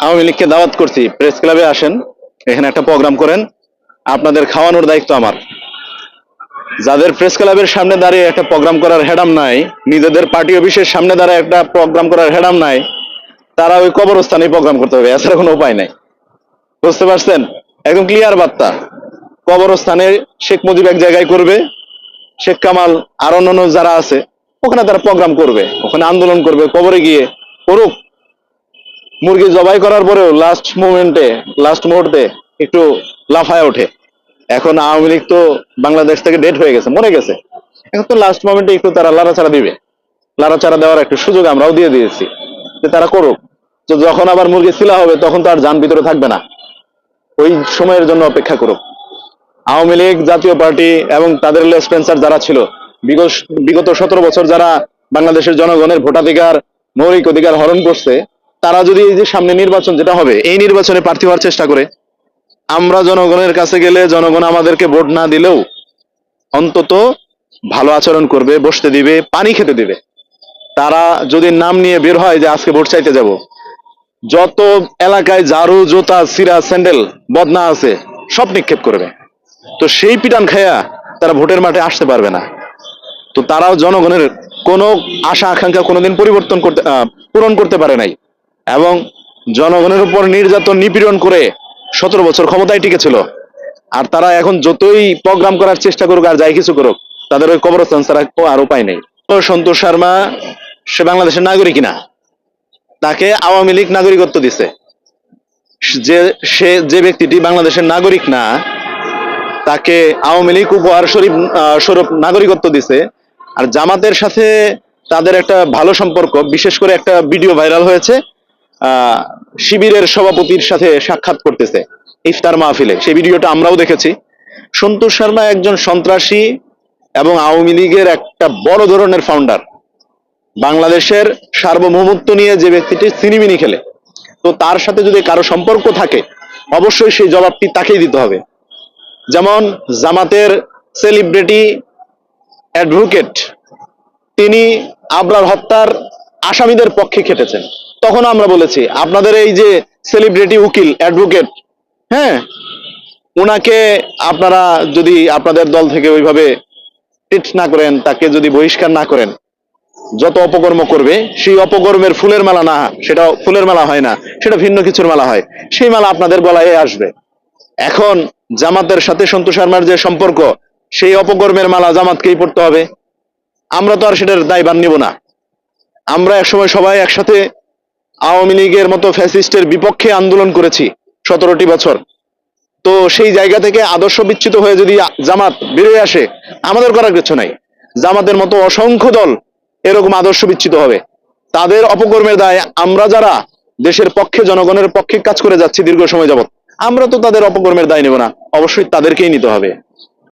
আওয়ামী লীগকে দাওয়াত করছি। প্রেস ক্লাবে আসেন, এখানে একটা প্রোগ্রাম করেন। আপনাদের খাওয়ানোর দায়িত্ব আমার। যাদের প্রেস ক্লাবের সামনে দাঁড়িয়ে একটা প্রোগ্রাম করার হেডাম নাই, নিজেদের পার্টি অফিসের সামনে দাঁড়িয়ে একটা প্রোগ্রাম করার হেডাম নাই, তারা ওই কবরস্থানে প্রোগ্রাম করতে হবে, এছাড়া কোনো উপায় নাই। বুঝতে পারছেন? একদম ক্লিয়ার বার্তা। কবরস্থানে শেখ মুজিব এক জায়গায় করবে, শেখ কামাল আর অন্যান্য যারা আছে, ওখানে তারা প্রোগ্রাম করবে, ওখানে আন্দোলন করবে, কবরে গিয়ে করুক। মুরগি জবাই করার পরেও লাস্ট মোমেন্টে লাস্ট মুহূর্তে একটু লাফায় ওঠে। এখন আওয়ামী লীগ তো বাংলাদেশ থেকে ডেট হয়ে গেছে, মরে গেছে। এখন তো লাস্ট মোমেন্টে একটু তারা লাড়াচাড়া দিবে। লাড়াচাড়া দেওয়ার একটু সুযোগ আমরাও দিয়ে দিয়েছি যে তারা করুক। তো যখন আবার মুরগি ছিলা হবে, তখন তো আর যান ভিতরে থাকবে না। ওই সময়ের জন্য অপেক্ষা করুক। আওয়ামী লীগ, জাতীয় পার্টি এবং তাদের স্পেন্সার যারা ছিল, বিগত বিগত সতেরো বছর যারা বাংলাদেশের জনগণের ভোটাধিকার, মৌলিক অধিকার হরণ করছে তারা যদি এই যে সামনে নির্বাচন যেটা হবে, এই নির্বাচনে প্রার্থী হওয়ার চেষ্টা করে, আমরা জনগণের কাছে গেলে জনগণ আমাদেরকে ভোট না দিলেও অন্তত ভালো আচরণ করবে, বসতে দিবে, পানি খেতে দিবে। তারা যদি নাম নিয়ে বের হয় যে আজকে ভোট চাইতে যাব, যত এলাকায় ঝাড়ু, জুতা, সিরা, স্যান্ডেল, বদনা আছে, সব নিক্ষেপ করবে। তো সেই পিটান খায়া তারা ভোটের মাঠে আসতে পারবে না। তো তারাও জনগণের কোনো আশা আকাঙ্ক্ষা কোনোদিন পরিবর্তন করতে পূরণ করতে পারে নাই। এবং জনগণের উপর নির্যাতন নিপীড়ন করে সতেরো বছর ক্ষমতায় টিকেছিল। আর তারা এখন যতই প্রোগ্রাম করার চেষ্টা করুক আর যাই কিছু করুক, তাদের ওই কবরস্থান ছাড়া আর উপায় নেই। সন্তোষ শর্মা, সে বাংলাদেশের নাগরিক না তাকে আওয়ামী লীগ নাগরিকত্ব দিছে। যে, সে, যে ব্যক্তিটি বাংলাদেশের নাগরিক না, তাকে আওয়ামী লীগ উপহার শরীফ স্বরূপ নাগরিকত্ব দিছে। আর জামাতের সাথে তাদের একটা ভালো সম্পর্ক, বিশেষ করে একটা ভিডিও ভাইরাল হয়েছে। শিবিরের সভাপতির সাথে সাক্ষাৎ করতেছে ইফতার মাহফিলে। সেই ভিডিওটা আমরাও দেখেছি। সন্তোষ শর্মা একজন সন্ত্রাসী এবং আওয়ামী লীগের একটা বড় ধরনের ফাউন্ডার বাংলাদেশের সার্বভৌমত্ব নিয়ে যে ব্যক্তিটি সিনিমিনি খেলে। তো তার সাথে যদি কারও সম্পর্ক থাকে, অবশ্যই সেই জবাবটি তাকেই দিতে হবে। যেমন জামাতের সেলিব্রিটি অ্যাডভোকেট তিনি আবরার হত্যার আসামিদের পক্ষে খেটেছেন। তখন আমরা বলেছি, আপনাদের এই যে সেলিব্রিটি উকিল অ্যাডভোকেট হ্যাঁ? ওনাকে আপনারা যদি আপনাদের দল থেকে ওইভাবে ট্রিট না করেন, তাকে যদি বহিষ্কার না করেন, যত অপকর্ম করবে, সেই অপকর্মের ফুলের মেলা না, সেটা ফুলের মেলা হয় না, সেটা ভিন্ন কিছুর মেলা হয়, সেই মেলা আপনাদের গলায় আসবে। এখন জামাতের সাথে সন্তোষ শর্মার যে সম্পর্ক, সেই অপকর্মের মালা জামাতকেই পড়তে হবে। আমরা তো আর সেটার দায়ভার নিব না। আমরা একসময় সবাই একসাথে আওয়ামী লীগের মতো ফ্যাসিস্টের বিপক্ষে আন্দোলন করেছি সতেরোটি বছর। তো সেই জায়গা থেকে আদর্শ বিচ্যুত হয়ে যদি জামাত বেরিয়ে আসে, আমাদের করার কিছু নাই। জামাতের মতো অসংখ্য দল এরকম আদর্শ বিচ্যুত হবে। তাদের অপকর্মের দায় আমরা যারা, দেশের পক্ষে, জনগণের পক্ষে কাজ করে যাচ্ছি দীর্ঘ সময় যাবত আমরা তো তাদের অপকর্মের দায় নেব না, অবশ্যই তাদেরকেই নিতে হবে।